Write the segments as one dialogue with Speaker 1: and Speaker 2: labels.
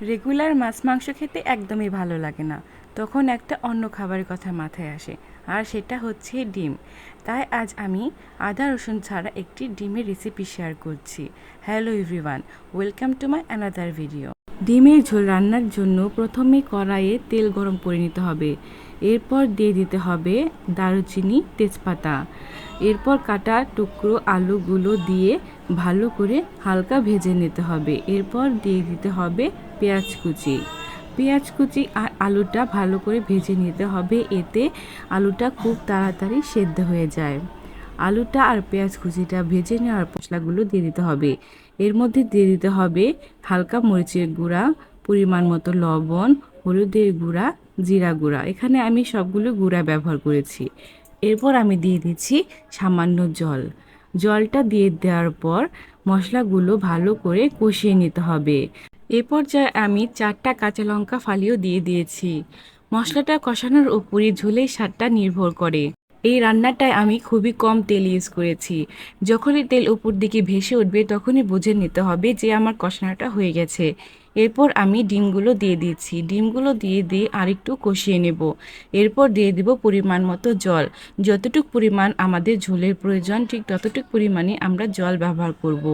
Speaker 1: Regular মাছ মাংস খেতে একদমই ভালো লাগে না। তখন একটা অন্য খাবারের কথা মাথায় আসে, আর সেটা হচ্ছে ডিম। তাই আজ আমি আদা রসুন ছাড়া একটি ডিমের রেসিপি শেয়ার করছি। Hello everyone welcome to my another video ডিমের ঝোল রান্নার জন্য প্রথমে কড়াইয়ে তেল গরম করে নিতে হবে। এরপর দিয়ে দিতে হবে দারুচিনি তেজপাতা। এরপর কাটা টুকরো আলুগুলো দিয়ে ভালো করে হালকা ভেজে নিতে হবে। এরপর দিয়ে দিতে হবে পেঁয়াজ কুচি। পেঁয়াজ কুচি আর আলুটা ভালো করে ভেজে নিতে হবে, এতে আলুটা খুব তাড়াতাড়ি সেদ্ধ হয়ে যায়। আলুটা আর পেঁয়াজ কুচিটা ভেজে নেওয়ার মশলাগুলো দিয়ে দিতে হবে। এর মধ্যে দিয়ে দিতে হবে হালকা মরিচের গুঁড়া, পরিমাণ মতো লবণ, হলুদের গুঁড়া, জিরা গুঁড়া। এখানে আমি সবগুলো গুঁড়া ব্যবহার করেছি। এরপর আমি দিয়ে দিচ্ছি সামান্য জল। জলটা দিয়ে দেওয়ার পর মশলাগুলো ভালো করে কষিয়ে নিতে হবে। এ পর্যায়ে আমি চারটা কাঁচা লঙ্কা ফালিও দিয়ে দিয়েছি। মশলাটা কষানোর উপরই ঝোলের স্বাদটা নির্ভর করে। এই রান্নাটায় আমি খুবই কম তেল ইউজ করেছি। যখনই তেল উপর দিকে ভেসে উঠবে, তখনই বুঝে নিতে হবে যে আমার কষানোটা হয়ে গেছে। এরপর আমি ডিমগুলো দিয়ে দিচ্ছি। ডিমগুলো দিয়ে দিয়ে আরেকটু কষিয়ে নেব। এরপর দিয়ে দেব পরিমাণ মতো জল। যতটুক পরিমাণ আমাদের ঝোলের প্রয়োজন, ঠিক ততটুক পরিমাণে আমরা জল ব্যবহার করব।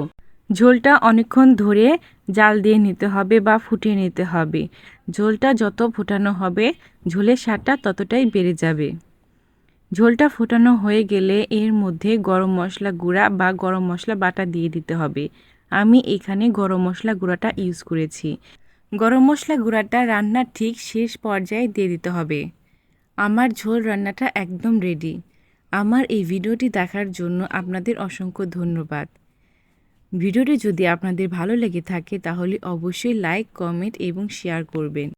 Speaker 1: ঝোলটা অনেকক্ষণ ধরে জাল দিয়ে নিতে হবে বা ফুটিয়ে নিতে হবে। ঝোলটা যত ফোটানো হবে, ঝোলের স্বাদটা ততটাই বেড়ে যাবে। ঝোলটা ফোটানো হয়ে গেলে এর মধ্যে গরম মশলা গুঁড়া বা গরম মশলা বাটা দিয়ে দিতে হবে। আমি এখানে গরম মশলা গুঁড়াটা ইউজ করেছি। গরম মশলা গুঁড়াটা রান্নার ঠিক শেষ পর্যায়ে দিয়ে দিতে হবে। আমার ঝোল রান্নাটা একদম রেডি আমার এই ভিডিওটি দেখার জন্য আপনাদের অসংখ্য ধন্যবাদ। ভিডিওটি যদি আপনাদের ভালো লেগে থাকে তাহলে অবশ্যই লাইক কমেন্ট এবং শেয়ার করবেন।